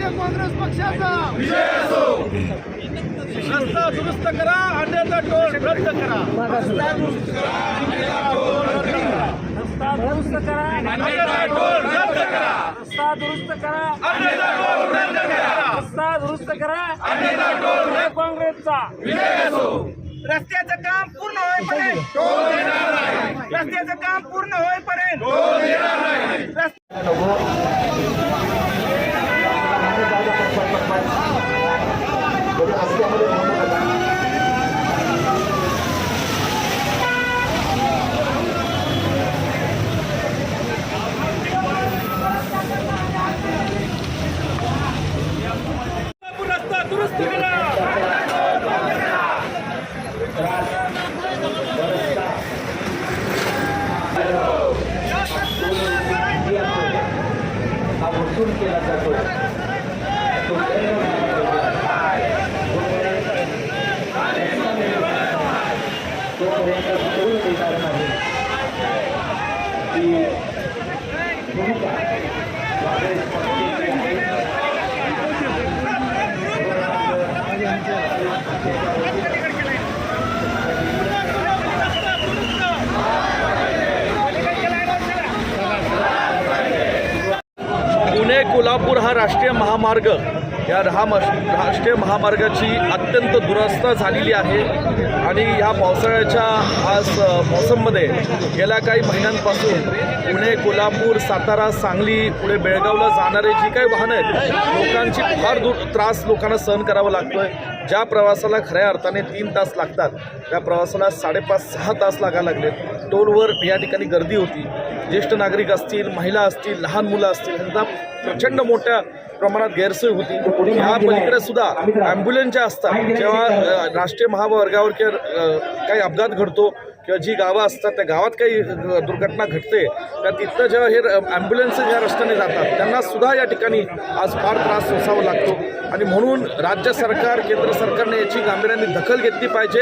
भारतीय काँग्रेस पक्षाचा. दुरुस्त करा अंड्याचा टोल रद्द करा. रस्ता दुरुस्त करा अंड्याचा टोल रद्द करा. रस्ता दुरुस्त करा अंड्याचा टोल रद्द करा. रस्ता दुरुस्त करा अंड्याचा टोल काँग्रेसचा विजय असो रस्त्याचं काम पूर्ण होईपर्यंत. रस्त्याचं काम पूर्ण होईपर्यंत. हा वसूल केला जातो तो तोपर्यंत कळून देणार नाही ती भूमिका काँग्रेस पक्षाची आहे पुणे कोल्हापूर हा राष्ट्रीय महामार्ग या हा राष्ट्रीय महामार्गाची अत्यंत दुरवस्था झालेली आहे. आणि ह्या पावसाळ्याच्या आज मौसममध्ये गेल्या काही महिन्यांपासून पुणे कोल्हापूर सातारा सांगली पुढे बेळगावला जाणारे जी काही वाहनं आहेत लोकांची फार दूर त्रास लोकांना सहन करावा लागतोय. ज्या प्रवासाला खऱ्या अर्थाने तीन तास लागतात त्या प्रवासाला साडेपाच सहा तास लागायला लागलेत. टोलवर या ठिकाणी गर्दी होती. ज्येष्ठ नागरिक असतील महिला असतील लहान मुलं असतील यांना प्रचंड मोठ्या प्रमाणात गैरसोय होती. ह्या पलीकडे सुद्धा ॲम्ब्युलन्स ज्या असतात. जेव्हा राष्ट्रीय महामार्गावर किंवा काही अपघात घडतो किंवा जी गावं असतात त्या गावात काही दुर्घटना घडते त्या तिथं जेव्हा हे ॲम्ब्युलन्स ज्या रस्त्याने जातात त्यांना सुद्धा या ठिकाणी आज फार त्रास सोसावा लागतो. आणि म्हणून राज्य सरकार केंद्र सरकारने याची गांभीर्याने दखल घेतली पाहिजे.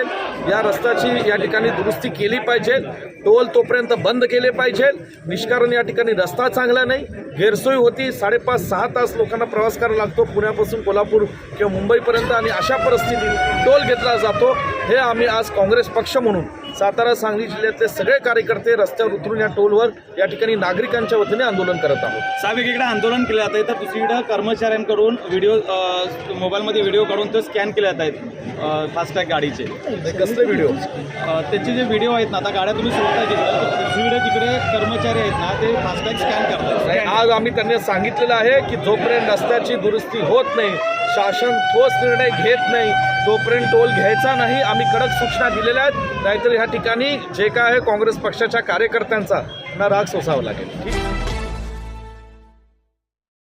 या रस्त्याची या ठिकाणी दुरुस्ती केली पाहिजे. टोल तोपर्यंत बंद केले पाहिजे. निष्कारण या ठिकाणी रस्ता चांगला नाही. गैरसोय होती साडेपाच सहा तास लोकांना प्रवास करावा लागतो. पुण्यापासून कोल्हापूर किंवा मुंबईपर्यंत. आणि अशा परिस्थितीत टोल घेतला जातो. हे आम्ही आज काँग्रेस पक्ष म्हणून सातारा सांगली जिल्ह्यातले सगळे कार्यकर्ते रस्त्यावर उतरून या टोलवर या ठिकाणी नागरिकांच्या वतीने आंदोलन करत आहोत. साहेब एकीकडे आंदोलन केले जात आहे तर दुसरीकडे कर्मचाऱ्यांकडून व्हिडिओ मोबाईलमध्ये व्हिडिओ काढून ते स्कॅन केले जात आहेत फास्टॅग गाडीचे. कसले व्हिडिओ? त्याचे जे व्हिडिओ आहेत ना आता गाड्या तुम्ही सोडताय तिकडे तर दुसरीकडे तिकडे कर्मचारी आहेत ना ते फास्टॅग स्कॅन करतात. आज आम्ही त्यांनी सांगितलेलं आहे की जोपर्यंत रस्त्याची दुरुस्ती होत नाही शासन ठोस निर्णय घेत नाही. तोपर्यंत टोल घ्यायचा नाही. आम्ही कडक सूचना दिलेल्या आहेत. नाहीतर ह्या ठिकाणी जे काय आहे काँग्रेस पक्षाच्या कार्यकर्त्यांचा ना राग सोसावा लागेल. ठीक?